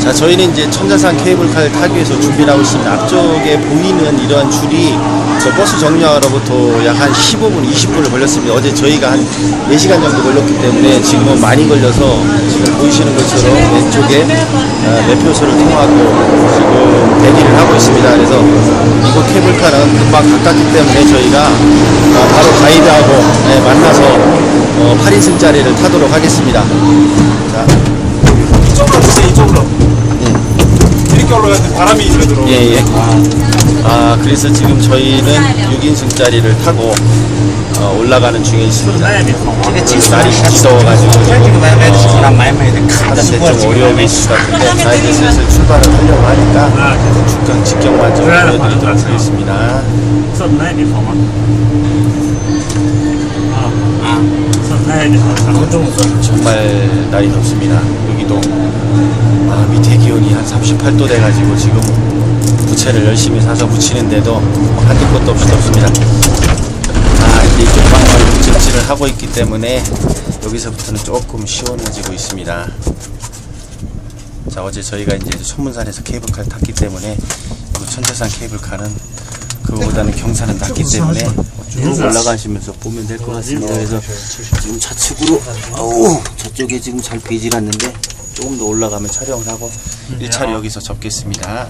자, 저희는 이제 천자산 케이블카를 타기 위해서 준비를 하고 있습니다. 앞쪽에 보이는 이러한 줄이 저 버스 정류장으로부터 약 한 15분, 20분을 걸렸습니다. 어제 저희가 한 4시간 정도 걸렸기 때문에 지금은 많이 걸려서 지금 보이시는 것처럼 왼쪽에 아, 매표소를 통하고 지금 대기를 하고 있습니다. 그래서 이곳 케이블카는 금방 가깝기 때문에 저희가 아, 바로 가이드하고 네, 만나서 어, 8인승짜리를 타도록 하겠습니다. 자, 이렇게 올라가는데 바람이 일로 들어. 예, 예. 아, 그래서 지금 저희는 6인승짜리를 타고 어, 올라가는 중에 있습니다. 这个技术 날이 还是 지더워가지고 这 지금 个买买的是拿买买的，看着 하는데 我 좀 这个 어려움이 있을 것 같은데 자 이제 슬슬 출발을 하려고 하니까 중간 직경만 좀 보여드리도록 하겠습니다. 上那地方吗？啊啊，上那地方上。 정말 날이 덥습니다. 여기도 58도 돼가지고 지금 부채를 열심히 사서 붙이는데도 한두 것도 없이 없습니다. 아, 이제 이쪽 방향으로 접질을 하고 있기 때문에 여기서부터는 조금 시원해지고 있습니다. 자, 어제 저희가 이제 천문산에서 케이블카를 탔기 때문에 그 천재산 케이블카는 그거보다는 경사는 낮기 때문에 쭉 올라가시면서 보면 될 것 같습니다. 그래서 지금 좌측으로, 어우, 저쪽에 지금 잘 보이질 않는데 조금 더 올라가면 촬영을 하고 1차를 여기서 접겠습니다.